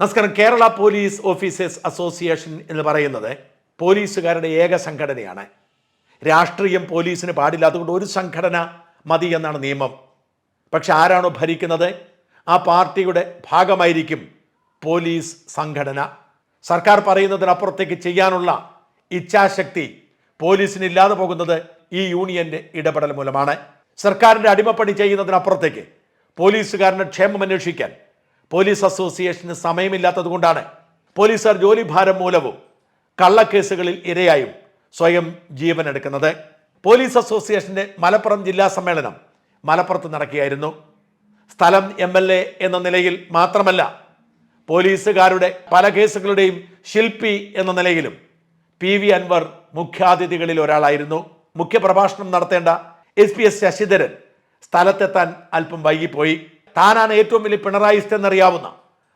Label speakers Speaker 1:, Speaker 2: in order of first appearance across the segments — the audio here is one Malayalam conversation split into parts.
Speaker 1: നമസ്കാരം. കേരള പോലീസ് ഓഫീസേഴ്സ് അസോസിയേഷൻ എന്ന് പറയുന്നത് പോലീസുകാരുടെ ഏക സംഘടനയാണ്. രാഷ്ട്രീയം പോലീസിന് പാടില്ല അതുകൊണ്ട് ഒരു സംഘടന മതി എന്നാണ് നിയമം. പക്ഷെ ആരാണോ ഭരിക്കുന്നത്? ആ പാർട്ടിയുടെ ഭാഗമായിരിക്കും പോലീസ് സംഘടന. സർക്കാർ പറയുന്നതിനപ്പുറത്തേക്ക് ചെയ്യാനുള്ള ഇച്ഛാശക്തി പോലീസിന് ഇല്ലാതെ പോകുന്നത് ഈ യൂണിയന്റെ ഇടപെടൽ മൂലമാണ്. സർക്കാരിന്റെ അടിമപ്പണി ചെയ്യുന്നതിനപ്പുറത്തേക്ക് പോലീസുകാരന്റെ ക്ഷേമം അന്വേഷിക്കാൻ പോലീസ് അസോസിയേഷന് സമയമില്ലാത്തതുകൊണ്ടാണ് പോലീസുകാർ ജോലിഭാരം മൂലവും കള്ളക്കേസുകളിൽ ഇരയായും സ്വയം ജീവനെടുക്കുന്നത്. പോലീസ് അസോസിയേഷന്റെ മലപ്പുറം ജില്ലാ സമ്മേളനം മലപ്പുറത്ത് നടക്കുകയായിരുന്നു. സ്ഥലം എം എൽ എ എന്ന നിലയിൽ മാത്രമല്ല പോലീസുകാരുടെ പല കേസുകളുടെയും ശില്പി എന്ന നിലയിലും പി വി അൻവർ മുഖ്യാതിഥികളിൽ ഒരാളായിരുന്നു. മുഖ്യപ്രഭാഷണം നടത്തേണ്ട എസ് പി എസ് ശശിധരൻ സ്ഥലത്തെത്താൻ അല്പം വൈകിപ്പോയി. താനാണ് ഏറ്റവും വലിയ പിണറായിസ്റ്റ് എന്നറിയാവുന്ന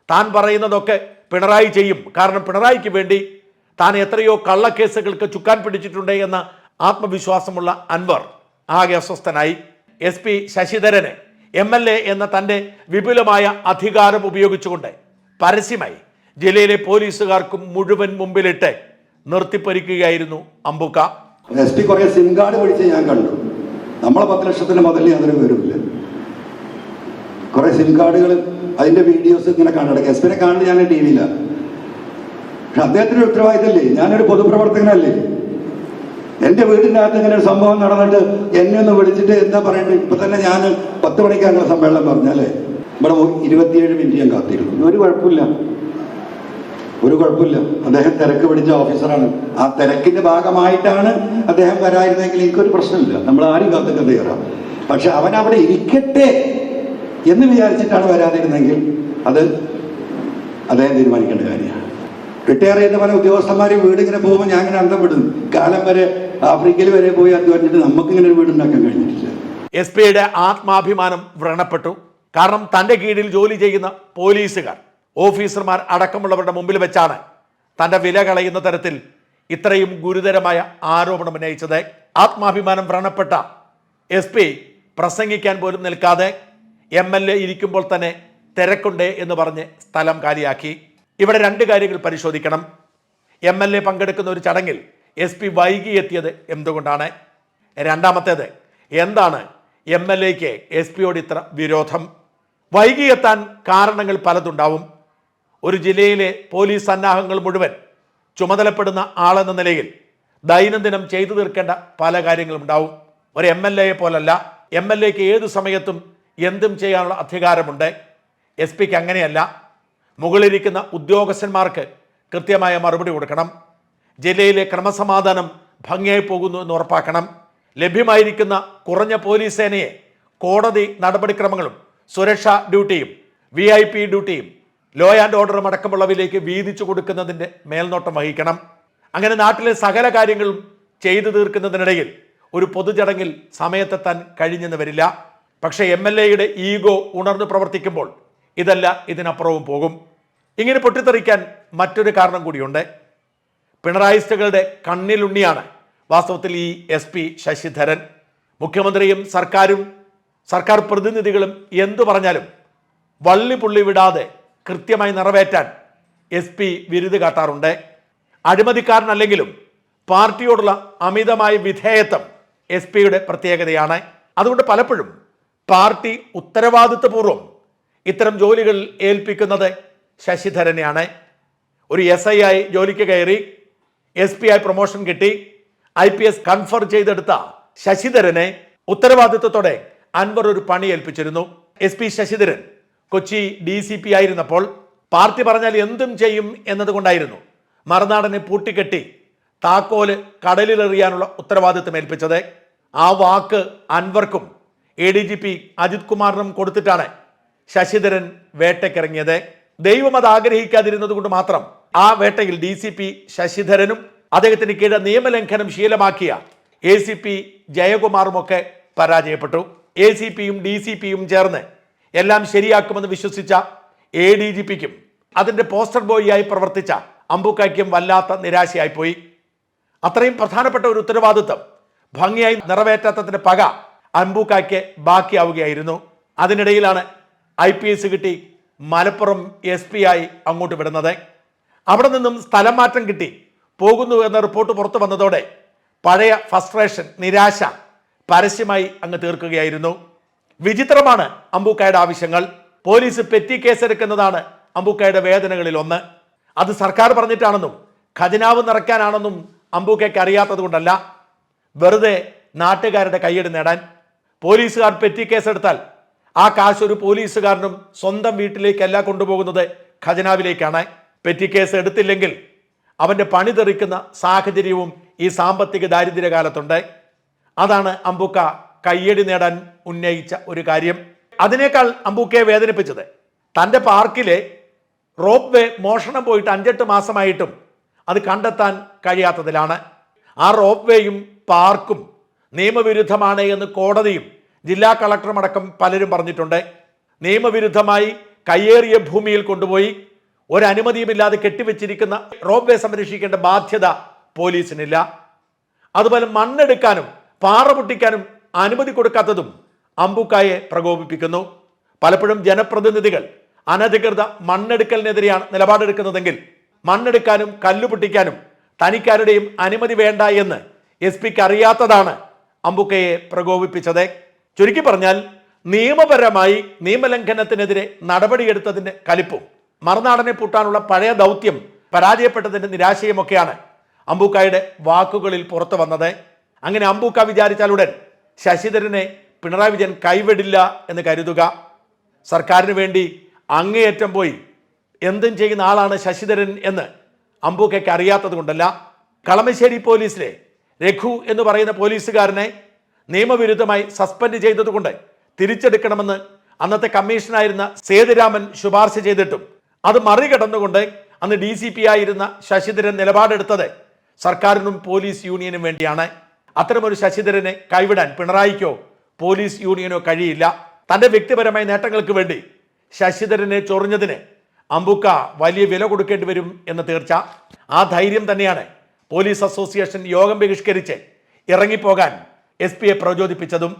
Speaker 1: താൻ പറയുന്നതൊക്കെ പിണറായി ചെയ്യും. കാരണം പിണറായിക്ക് വേണ്ടി താൻ എത്രയോ കള്ളക്കേസുകൾക്ക് ചുക്കാൻ പിടിച്ചിട്ടുണ്ട് എന്ന ആത്മവിശ്വാസമുള്ള അൻവർ ആകെ അസ്വസ്ഥനായി. എസ് പി ശശിധരനെ എം എൽ എ എന്ന തന്റെ വിപുലമായ അധികാരം ഉപയോഗിച്ചുകൊണ്ട് പരസ്യമായി ജില്ലയിലെ പോലീസുകാർക്കും മുഴുവൻ മുമ്പിലിട്ട് നിർത്തിപ്പരിക്കുകയായിരുന്നു അമ്പുക്ക.
Speaker 2: എസ് പി കുറെ സിം കാർഡ് പിടിച്ച് ഞാൻ കണ്ടു. നമ്മളെ പത്ത് ലക്ഷത്തിന് മുതലേ അതിന് വരില്ല കുറെ സിം കാർഡുകൾ അതിന്റെ വീഡിയോസ് ഇങ്ങനെ കാണാൻ എസ് പിന്നെ കാണുന്നത് ഞാൻ ടി വിയില്ല പക്ഷെ അദ്ദേഹത്തിന് ഒരു ഉത്തരവാദിത്തല്ലേ ഞാനൊരു പൊതുപ്രവർത്തകനല്ലേ? എന്റെ വീടിന്റെ അകത്ത് ഇങ്ങനെ ഒരു സംഭവം നടന്നിട്ട് എന്നെ ഒന്ന് വിളിച്ചിട്ട് എന്താ പറയണ്ടത്? ഇപ്പൊ തന്നെ ഞാൻ പത്ത് മണിക്കാണ് സമ്മേളനം പറഞ്ഞല്ലേ ഇവിടെ ഇരുപത്തിയേഴ് മിനിറ്റ് ഞാൻ കാത്തിരുന്നു ഒരു കുഴപ്പമില്ല. ഒരു കുഴപ്പമില്ല. അദ്ദേഹം തിരക്ക് പിടിച്ച ഓഫീസറാണ്. ആ തിരക്കിന്റെ ഭാഗമായിട്ടാണ് അദ്ദേഹം വരായിരുന്നെങ്കിൽ എനിക്കൊരു പ്രശ്നമില്ല. നമ്മൾ ആരും കാത്തൊക്കെ തയ്യാറാണ്. പക്ഷെ അവൻ അവിടെ ഇരിക്കട്ടെ എന്ന് വിചാരിച്ചിട്ടാണ് വരാതിരുന്നെങ്കിൽ അത് അദ്ദേഹം തീരുമാനിക്കേണ്ട കാര്യമാണ്. റിട്ടയർ ചെയ്യുന്ന പല ഉദ്യോഗസ്ഥന്മാരും വീട് ഇങ്ങനെ പോകുമ്പോൾ ഞാൻ ഇങ്ങനെ അന്തം വിടുന്നു. കാലം വരെ ആഫ്രിക്കയിൽ വരെ പോയി അധ്വാനിച്ചിട്ട് നമുക്കിങ്ങനെ ഒരു വീടുണ്ടാക്കാൻ കഴിഞ്ഞിട്ടില്ല.
Speaker 1: എസ് പിയുടെ ആത്മാഭിമാനം വ്രണപ്പെട്ടു. കാരണം തന്റെ കീഴിൽ ജോലി ചെയ്യുന്ന പോലീസുകാർ ഓഫീസർമാർ അടക്കമുള്ളവരുടെ മുമ്പിൽ വെച്ചാണ് തന്റെ വില കളയുന്ന തരത്തിൽ ഇത്രയും ഗുരുതരമായ ആരോപണം ഉന്നയിച്ചത്. ആത്മാഭിമാനം വ്രണപ്പെട്ട എസ് പ്രസംഗിക്കാൻ പോലും നിൽക്കാതെ എം എൽ എ ഇരിക്കുമ്പോൾ തന്നെ തിരക്കുണ്ട് എന്ന് പറഞ്ഞ് സ്ഥലം കാലിയാക്കി. ഇവിടെ രണ്ട് കാര്യങ്ങൾ പരിശോധിക്കണം. എം എൽ എ പങ്കെടുക്കുന്ന ഒരു ചടങ്ങിൽ എസ് പി വൈകി എത്തിയത് എന്തുകൊണ്ടാണ്? രണ്ടാമത്തേത് എന്താണ് എം എൽ എക്ക് എസ് പിയോട് ഇത്ര വിരോധം? വൈകി എത്താൻ കാരണങ്ങൾ പലതുണ്ടാവും. ഒരു ജില്ലയിലെ പോലീസ് സന്നാഹങ്ങൾ മുഴുവൻ ചുമതലപ്പെടുന്ന ആളെന്ന നിലയിൽ ദൈനംദിനം ചെയ്തു തീർക്കേണ്ട പല കാര്യങ്ങളും ഉണ്ടാവും ഒരു എം എൽ എയെ പോലല്ല എം എൽ എക്ക് ഏത് സമയത്തും എന്തും ചെയ്യാനുള്ള അധികാരമുണ്ട്. എസ് പിക്ക് അങ്ങനെയല്ല. മുകളിലിരിക്കുന്ന ഉദ്യോഗസ്ഥന്മാർക്ക് കൃത്യമായ മറുപടി കൊടുക്കണം. ജില്ലയിലെ ക്രമസമാധാനം ഭംഗിയായി പോകുന്നു എന്ന് ഉറപ്പാക്കണം. ലഭ്യമായിരിക്കുന്ന കുറഞ്ഞ പോലീസ് സേനയെ കോടതി നടപടിക്രമങ്ങളും സുരക്ഷാ ഡ്യൂട്ടിയും വി ഐ പി ഡ്യൂട്ടിയും ലോ ആൻഡ് ഓർഡറും അടക്കമുള്ളവയിലേക്ക് വീതിച്ചു കൊടുക്കുന്നതിന്റെ മേൽനോട്ടം വഹിക്കണം. അങ്ങനെ നാട്ടിലെ സകല കാര്യങ്ങളും ചെയ്തു തീർക്കുന്നതിനിടയിൽ ഒരു പൊതുചടങ്ങിൽ സമയത്തെത്താൻ കഴിഞ്ഞെന്ന് വരില്ല. പക്ഷേ എം എൽ എയുടെ ഈഗോ ഉണർന്നു പ്രവർത്തിക്കുമ്പോൾ ഇതല്ല ഇതിനപ്പുറവും പോകും. ഇങ്ങനെ പൊട്ടിത്തെറിക്കാൻ മറ്റൊരു കാരണം കൂടിയുണ്ട്. പിണറായിസ്റ്റുകളുടെ കണ്ണിലുണ്ണിയാണ് വാസ്തവത്തിൽ ഈ എസ് പി ശശിധരൻ. മുഖ്യമന്ത്രിയും സർക്കാരും സർക്കാർ പ്രതിനിധികളും എന്തു പറഞ്ഞാലും വള്ളി പുള്ളി വിടാതെ കൃത്യമായി നിറവേറ്റാൻ എസ് പി വിരുത് കാട്ടാറുണ്ട്. അഴിമതിക്കാരനല്ലെങ്കിലും പാർട്ടിയോടുള്ള അമിതമായ വിധേയത്വം എസ് പിയുടെ പ്രത്യേകതയാണ്. അതുകൊണ്ട് പലപ്പോഴും പാർട്ടി ഉത്തരവാദിത്വപൂർവം ഇത്തരം ജോലികൾ ഏൽപ്പിക്കുന്നത് ശശിധരനെയാണ്. ഒരു എസ് ഐ ആയി ജോലിക്ക് കയറി എസ് പി ആയി പ്രൊമോഷൻ കിട്ടി ഐ പി എസ് കൺഫർ ചെയ്തെടുത്ത ശശിധരനെ ഉത്തരവാദിത്വത്തോടെ അൻവർ ഒരു പണി ഏൽപ്പിച്ചിരുന്നു. S P Sasidharan Kochi D C P ആയിരുന്നപ്പോൾ പാർട്ടി പറഞ്ഞാൽ എന്തും ചെയ്യും എന്നതുകൊണ്ടായിരുന്നു മറുനാടനെ പൂട്ടിക്കെട്ടി താക്കോൽ കടലിലെറിയാനുള്ള ഉത്തരവാദിത്വം ഏൽപ്പിച്ചത്. ആ വാക്ക് അൻവർക്കും A D G P Ajith കുമാറിനും കൊടുത്തിട്ടാണ് ശശിധരൻ വേട്ടയ്ക്കിറങ്ങിയത്. ദൈവം അത് ആഗ്രഹിക്കാതിരുന്നത് കൊണ്ട് മാത്രം ആ വേട്ടയിൽ ഡി സി പി ശശിധരനും അദ്ദേഹത്തിന് കീഴ നിയമലംഘനം ശീലമാക്കിയ എ സി പി ജയകുമാറുമൊക്കെ പരാജയപ്പെട്ടു. എ സി പിയും ഡി സി പിയും ചേർന്ന് എല്ലാം ശരിയാക്കുമെന്ന് വിശ്വസിച്ച എ ഡി ജി പിക്കും അതിന്റെ പോസ്റ്റർ ബോയിയായി പ്രവർത്തിച്ച അമ്പുക്കായ്ക്കും വല്ലാത്ത നിരാശയായിപ്പോയി. അത്രയും പ്രധാനപ്പെട്ട ഒരു ഉത്തരവാദിത്വം ഭംഗിയായി നിറവേറ്റാത്തതിന്റെ പക അമ്പൂക്കായ്ക്ക് ബാക്കിയാവുകയായിരുന്നു. അതിനിടയിലാണ് ഐ പി എസ് കിട്ടി മലപ്പുറം എസ് പി ആയി അങ്ങോട്ട് വിടുന്നത്. അവിടെ നിന്നും സ്ഥലം മാറ്റം കിട്ടി. പോകുന്നു എന്ന റിപ്പോർട്ട് പുറത്തു വന്നതോടെ പഴയ ഫസ്ട്രേഷൻ നിരാശ പരസ്യമായി അങ്ങ് തീർക്കുകയായിരുന്നു. വിചിത്രമാണ് അമ്പൂക്കായുടെ ആവശ്യങ്ങൾ. പോലീസ് പെറ്റി കേസെടുക്കുന്നതാണ് അമ്പൂക്കായുടെ വേദനകളിൽ ഒന്ന്. അത് സർക്കാർ പറഞ്ഞിട്ടാണെന്നും ഖജനാവ് നിറയ്ക്കാനാണെന്നും അമ്പൂക്കയ്ക്ക് അറിയാത്തത് കൊണ്ടല്ല വെറുതെ നാട്ടുകാരുടെ കൈയ്യടി നേടാൻ പോലീസുകാർ പെറ്റി കേസെടുത്താൽ ആ കാശ് ഒരു പോലീസുകാരനും സ്വന്തം വീട്ടിലേക്കല്ല കൊണ്ടുപോകുന്നത് ഖജനാവിലേക്കാണ്. പെറ്റി കേസ് എടുത്തില്ലെങ്കിൽ അവന്റെ പണി തെറിക്കുന്ന സാഹചര്യവും ഈ സാമ്പത്തിക ദാരിദ്ര്യ കാലത്തുണ്ട് അതാണ് അമ്പുക്ക കയ്യടി നേടാൻ ഉന്നയിച്ച ഒരു കാര്യം. അതിനേക്കാൾ അമ്പുക്കയെ വേദനിപ്പിച്ചത് തന്റെ പാർക്കിലെ റോപ്പ് വേ മോഷണം പോയിട്ട് അഞ്ചെട്ട് മാസമായിട്ടും അത് കണ്ടെത്താൻ കഴിയാത്തതിലാണ്. ആ റോപ്പ് വേയും പാർക്കും നിയമവിരുദ്ധമാണ് എന്ന് കോടതിയും ജില്ലാ കളക്ടറും അടക്കം പലരും പറഞ്ഞിട്ടുണ്ട്. നിയമവിരുദ്ധമായി കയ്യേറിയ ഭൂമിയിൽ കൊണ്ടുപോയി ഒരനുമതിയുമില്ലാതെ കെട്ടിവെച്ചിരിക്കുന്ന റോപ്പ് വേ സംരക്ഷിക്കേണ്ട ബാധ്യത പോലീസിനില്ല. അതുപോലെ മണ്ണെടുക്കാനും പാറ പൊട്ടിക്കാനും അനുമതി കൊടുക്കാത്തതും അമ്പുക്കായെ പ്രകോപിപ്പിക്കുന്നു. പലപ്പോഴും ജനപ്രതിനിധികൾ അനധികൃത മണ്ണെടുക്കലിനെതിരെയാണ് നിലപാടെടുക്കുന്നതെങ്കിൽ മണ്ണെടുക്കാനും കല്ലുപൊട്ടിക്കാനും തനിക്കാരുടെയും അനുമതി വേണ്ട എന്ന് എസ് പിക്ക് അറിയാത്തതാണ് അമ്പുക്കയെ പ്രകോപിപ്പിച്ചത്. ചുരുക്കി പറഞ്ഞാൽ നിയമപരമായി നിയമലംഘനത്തിനെതിരെ നടപടിയെടുത്തതിന്റെ കലിപ്പും മറുനാടനെ പൂട്ടാനുള്ള പഴയ ദൗത്യം പരാജയപ്പെട്ടതിന്റെ നിരാശയുമൊക്കെയാണ് അമ്പൂക്കായുടെ വാക്കുകളിൽ പുറത്തു വന്നത്. അങ്ങനെ അമ്പൂക്ക വിചാരിച്ചാലുടൻ ശശിധരനെ പിണറായി വിജയൻ കൈവിടില്ല എന്ന് കരുതുക. സർക്കാരിന് വേണ്ടി അങ്ങേയറ്റം പോയി എന്തും ചെയ്യുന്ന ആളാണ് ശശിധരൻ എന്ന് അമ്പൂക്കയ്ക്ക് അറിയാത്തത് കൊണ്ടല്ല കളമശ്ശേരി പോലീസിലെ രഘു എന്ന് പറയുന്ന പോലീസുകാരനെ നിയമവിരുദ്ധമായി സസ്പെൻഡ് ചെയ്തതുകൊണ്ട് തിരിച്ചെടുക്കണമെന്ന് അന്നത്തെ കമ്മീഷനായിരുന്ന സേതുരാമൻ ശുപാർശ ചെയ്തിട്ടും അത് മറികടന്നുകൊണ്ട് അന്ന് ഡി സി പി ആയിരുന്ന ശശിധരൻ നിലപാടെടുത്തത് സർക്കാരിനും പോലീസ് യൂണിയനും വേണ്ടിയാണ്. അത്തരമൊരു ശശിധരനെ കൈവിടാൻ പിണറായിക്കോ പോലീസ് യൂണിയനോ കഴിയില്ല. തന്റെ വ്യക്തിപരമായ നേട്ടങ്ങൾക്ക് വേണ്ടി ശശിധരനെ ചൊറിഞ്ഞതിന് അമ്പുക്ക വലിയ വില കൊടുക്കേണ്ടി വരും എന്ന് തീർച്ച. ആ ധൈര്യം തന്നെയാണ് പോലീസ് അസോസിയേഷൻ യോഗം ബഹിഷ്കരിച്ച് ഇറങ്ങിപ്പോകാൻ എസ് പിയെ പ്രചോദിപ്പിച്ചതും